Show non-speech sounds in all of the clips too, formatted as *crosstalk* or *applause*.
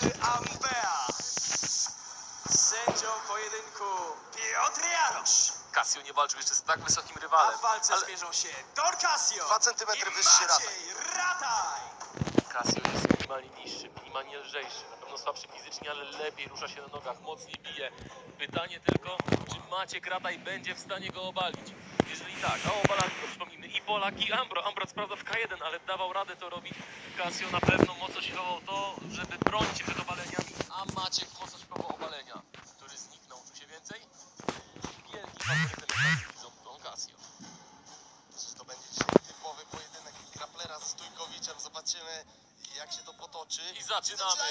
czy Ampea? Sędzią pojedynku Piotr Jarosz. Casio nie walczył jeszcze z tak wysokim A rywalem. w walce ale zmierzą się Don Casio Dwa centymetry i wyższy Maciej Rataj. Casio jest minimalnie niższy, minimalnie lżejszy. Na pewno słabszy fizycznie, ale lepiej rusza się na nogach, mocniej bije. Pytanie tylko, czy Maciek Rataj będzie w stanie go obalić? Jeżeli tak, a obalali go, przypomnijmy, i Polak, i Ambro. Ambro co prawda w K1, ale dawał radę to robić. Casio na pewno mocno siłował to, żeby bronić się przed obaleniami, a Maciek mocno siłował obalenia, jak się to potoczy. I zaczynamy.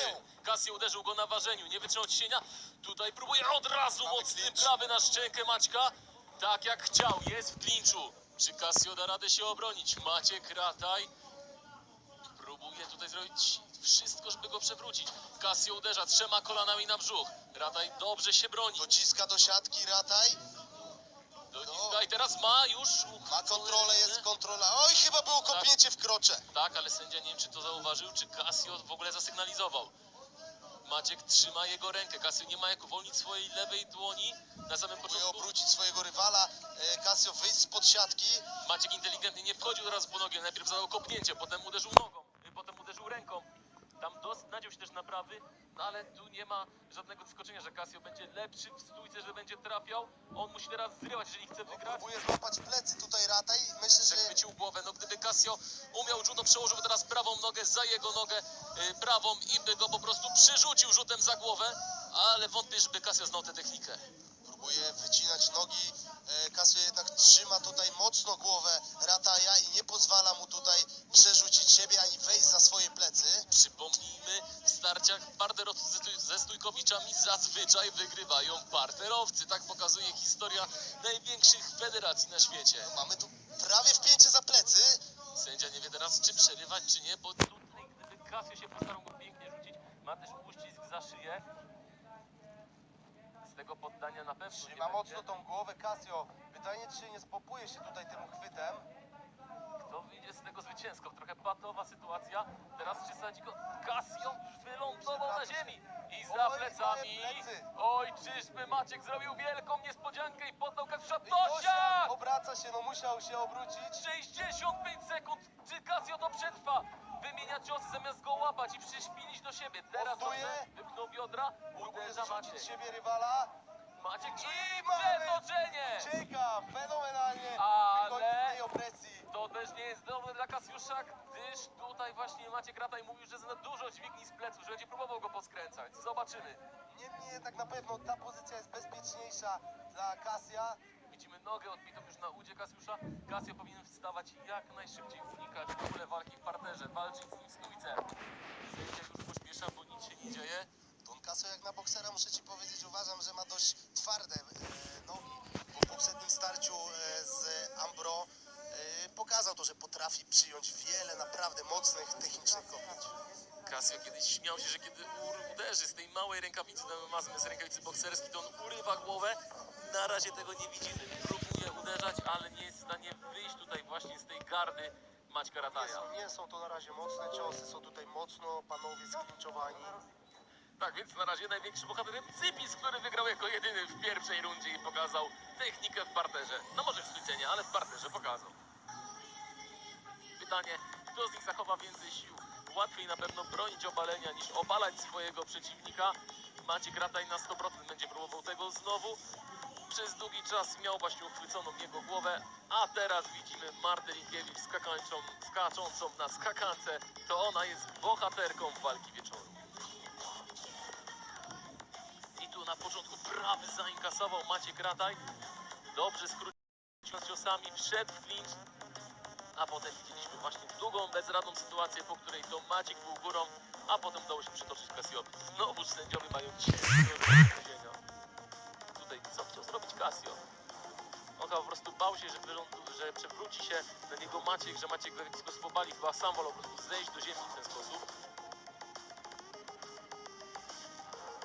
Casio uderzył go na ważeniu, nie wytrzymał ciśnienia. Tutaj próbuje od razu Mamy mocny clinch. prawy na szczękę Maćka. Tak jak chciał, jest w klinczu. Czy Casio da radę się obronić? Maciek Rataj próbuje tutaj zrobić wszystko, żeby go przewrócić. Casio uderza trzema kolanami na brzuch. Rataj dobrze się broni. Dociska do siatki Rataj. Teraz ma już... Ma kontrolę, jest kontrola. Oj, chyba było kopnięcie w krocze. Tak, ale sędzia nie wiem, czy to zauważył, czy Casio w ogóle zasygnalizował. Maciek trzyma jego rękę. Casio nie ma jak uwolnić swojej lewej dłoni na samym Próbuje początku. obrócić swojego rywala. E, Casio wyjść spod siatki. Maciek inteligentnie nie wchodził teraz po nogę. Najpierw zadał kopnięcie, potem uderzył nogą, y, potem uderzył ręką. Tam dos, nadział się też na prawy, no ale tu nie ma żadnego zaskoczenia, że Casio będzie lepszy w stójce, że będzie trafiał. On musi teraz zrywać, jeżeli chce No, wygrać. próbuje złapać plecy tutaj Rataj. Myślę, że Przechwycił głowę, no gdyby Casio umiał judo, przełożyłby teraz prawą nogę za jego nogę y, prawą i by go po prostu przerzucił rzutem za głowę, ale wątpię, żeby Casio znał tę technikę. próbuje wycinać nogi. E, Casio jednak trzyma tutaj mocno głowę Rataja i nie pozwala mu tutaj przerzucić siebie ani zazwyczaj wygrywają parterowcy. Tak pokazuje historia największych federacji na świecie. Mamy tu prawie wpięcie za plecy. Sędzia nie wie teraz, czy przerywać, czy nie, bo tutaj, gdyby Casio się postarał go pięknie rzucić, ma też uścisk za szyję. Z tego poddania na pewno nie Trzyma będzie. mocno tą głowę Casio. Pytanie, czy nie spopuje się tutaj tym uchwytem. Kto wyjdzie z tego zwycięsko? Trochę patowa sytuacja. Teraz czy sadzi go? Casio wylądował na ziemi. I za Plecy. Oj, czyżby Maciek zrobił wielką niespodziankę i poddał Kasiusza. I Tosia Tosia! Obraca się, no musiał się obrócić. 65 sekund. Czy Casio to przetrwa? Wymienia ciosy zamiast go łapać i przyszpilić do siebie. Teraz Postuje. dobrze. wypchnął biodra. Próbuje Uderza zrzucić Maciek. siebie rywala. Maciek i mamy. przetoczenie. Czeka fenomenalnie. Ale- z tej opresji. To też nie jest dobre dla Kasiusza, gdyż tutaj właśnie Maciek Rataj mówił, że za dużo dźwigni z pleców, że będzie próbował go poskręcać. Zobaczymy. Niemniej jednak na pewno ta pozycja jest bezpieczniejsza dla Kasia. Widzimy nogę odbitą już na udzie Kasiusza. Kasio powinien wstawać jak najszybciej unikać w ogóle walki w parterze, walczyć z nim stójce. Sędzia już pośpiesza, bo nic się nie dzieje. Don Casio jak na boksera muszę ci powiedzieć, uważam, że ma dość twarde e, nogi. Po poprzednim starciu e, z Ambro pokazał to, że potrafi przyjąć wiele naprawdę mocnych, technicznych kopnięć. Kasio kiedyś śmiał się, że kiedy uderzy z tej małej rękawicy do MMA zamiast rękawicy bokserskiej, to on urywa głowę. Na razie tego nie widzimy. Próbuje uderzać, ale nie jest w stanie wyjść tutaj właśnie z tej gardy Maćka Nie Rataja. są, nie są to na razie mocne ciosy, są tutaj mocno panowie sklinczowani. Tak więc na razie największy bohaterem Cypis, który wygrał jako jedyny w pierwszej rundzie i pokazał technikę w parterze. No może w ale w parterze pokazał. Pytanie, kto z nich zachowa więcej sił? Łatwiej na pewno bronić obalenia niż obalać swojego przeciwnika. Maciek Rataj na 100% będzie próbował tego znowu. Przez długi czas miał właśnie uchwyconą jego głowę, a teraz widzimy Martę Linkiewicz skakańczą, skaczącą na skakance. To ona jest bohaterką walki wieczoru. I tu na początku prawy zainkasował Maciek Rataj. Dobrze skrócił ciosami, wszedł w. A potem właśnie długą, bezradną sytuację, po której to Maciek był górą, a potem udało się przytoczyć Casiowi. Znowuż sędziowie mają ciężko do Tutaj co chciał zrobić Casio? On po prostu bał się, że, że przewróci się na niego Maciek, że Maciek go w jakiś. Chyba sam wolał po prostu zejść do ziemi w ten sposób.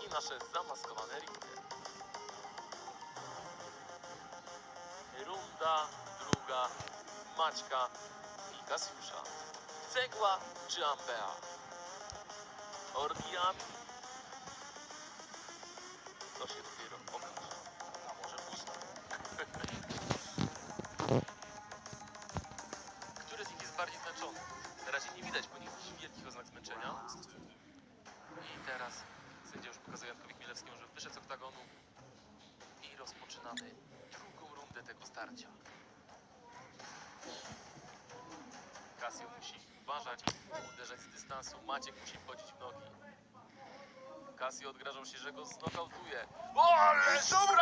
I nasze zamaskowane ringy. Runda druga Maćka Kasiusza. Cegła czy Ampea? Ordian to się dopiero okaże. A może usta. *laughs* Który z nich jest bardziej zmęczony? Na razie nie widać po nich wielkich oznak zmęczenia. I teraz sędzia już pokazuje Jankowi Chmielewskiemu, że wyszedł z oktagonu i rozpoczynamy drugą rundę tego starcia. Casio musi uważać, uderzać z dystansu, Maciek musi wchodzić w nogi. Casio odgrażał się, że go znokautuje. O, ale Znowu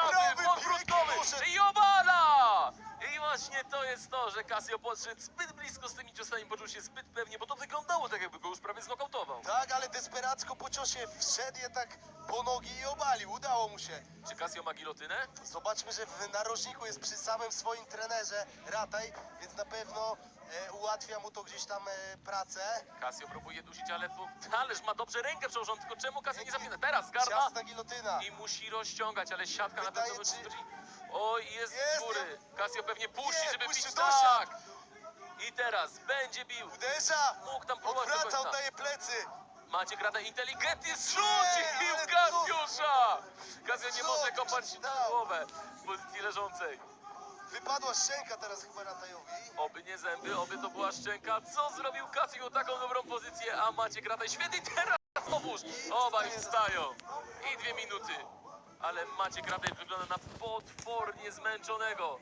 jest to, że Casio podszedł zbyt blisko z tymi ciosami, poczuł się zbyt pewnie, bo to wyglądało tak, jakby go już prawie znokautował. Tak, ale desperacko po ciosie wszedł je tak po nogi i obalił. Udało mu się. Czy Casio ma gilotynę? Zobaczmy, że w narożniku jest przy samym swoim trenerze Rataj, więc na pewno e, ułatwia mu to gdzieś tam e, pracę. Casio próbuje dusić, ale po... ależ ma dobrze rękę przełożoną, tylko czemu Casio nie zapina? Teraz garda Ciasna gilotyna. i musi rozciągać, ale siatka na Wydaje pewno ci-. Oj, jest, Jest, z góry. Casio pewnie puści, Nie, żeby puści bić tak. I teraz będzie bił. Uderza! Mógł tam próbować do Odwraca, końca. oddaje plecy. Macie gratę inteligentnie zrzucił ale Kasiusza! Kasio nie Co może tyś kopać na dał? głowę w pozycji leżącej. Wypadła szczęka teraz chyba Ratajowi. Oby nie zęby, oby to była szczęka. Co zrobił Kasio taką dobrą pozycję, a macie gratę świetnie teraz znowuż. Obaj wstają. I dwie minuty. Ale macie gratę wygląda na potwornie zmęczonego.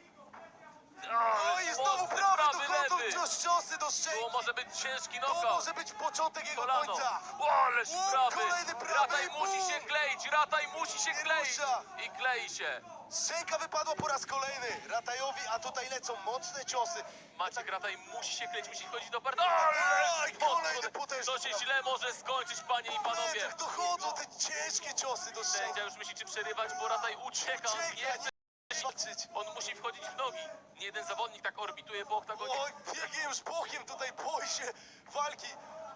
No i znowu mocny prawy lewy. cios ciosy do To szczęki. może być ciężki To może być początek jego Kolano. końca. O, ależ O, prawy. kolejny prawy Rataj i musi bum. się kleić, Rataj musi się Nie kleić. rusza. I klei się. Szczęka wypadła po raz kolejny Ratajowi, a tutaj lecą mocne ciosy. Maciek Rataj musi się kleić, musi chodzić do partii. Oj, kolejny potężny To się prawy. źle może skończyć, panie i panowie. plecach dochodzą te ciężkie ciosy do szczęki. Sędzia już myśli, czy przerywać, bo Rataj ucieka, on nie Ucieka, chce. On musi wchodzić w nogi. Nie jeden zawodnik tak orbituje po oktagonie. Oj, już bokiem tutaj, boi się walki.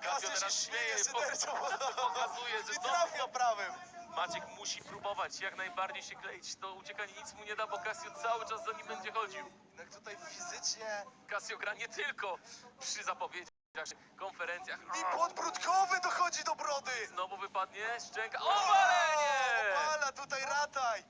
Kasio się teraz śmieje śmieje, szyderczo. *laughs* pokazuje, że I znowu- trafia prawym. Maciek musi próbować jak najbardziej się kleić. To uciekanie nic mu nie da, bo Casio cały czas za nim będzie chodził. Jednak tutaj fizycznie Casio gra nie tylko przy zapowiedziach, konferencjach. i podbródkowy dochodzi do brody. Znowu wypadnie szczęka. Obalenie! Opala tutaj Rataj.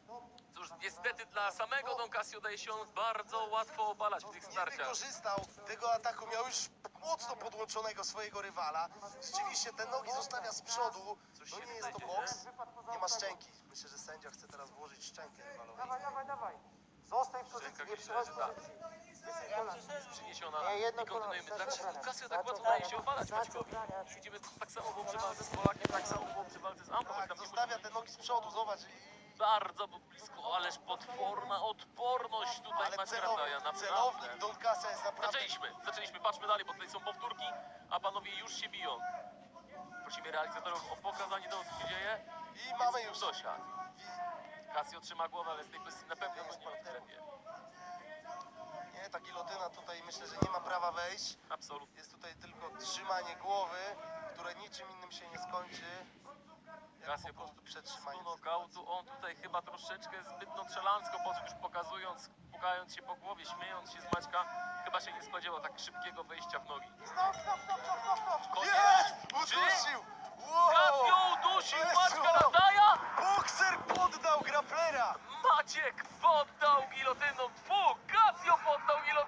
Niestety dla samego Don Casio daje się on bardzo łatwo obalać w tych Nie starciach. wykorzystał tego ataku, miał już mocno podłączonego swojego rywala. Rzeczywiście te nogi zostawia z przodu. To się nie jest to boks, nie ma szczęki. Myślę, że sędzia chce teraz włożyć szczękę rywalowi. Dawaj, dawaj, dawaj. Zostań w pozycji, nie przychodź w tak. pozycji. Jest przyniesiona Nie, jedno i kontynuujemy. Dlaczego Casio tak brania, łatwo daje się obalać Maćkowi? widzimy, tak samo było przy walce z Polakiem, tak samo przy walce z choć Tak, nie zostawia te nogi z przodu, zobacz. Bardzo blisko, ależ potworna odporność tutaj Ale Maćka celownik, naprawdę. Jest. Zaczęliśmy, zaczęliśmy, patrzmy dalej, bo tutaj są powtórki, a panowie już się biją. Prosimy realizatorów o pokazanie tego, co się dzieje. I mamy już... Zosia. Casio trzyma głowę, ale z tej pozycji na pewno go nie odklepie. Nie, ta gilotyna tutaj myślę, że nie ma prawa wejść. Absolutnie. Jest tutaj tylko trzymanie głowy, które niczym innym się nie skończy. Casio po prostu prostu nokautu, on tutaj chyba troszeczkę zbyt nonszalancko poszedł, już pokazując, pukając się po głowie, śmiejąc się z Maćka. Chyba się nie spodziewał tak szybkiego wejścia w nogi. Stop, stop, stop, stop, stop, stop. Jest! Udusił! Wow! Udusił! Maćka Rataja! Bokser poddał graplera! Maciek poddał gilotyną dwóch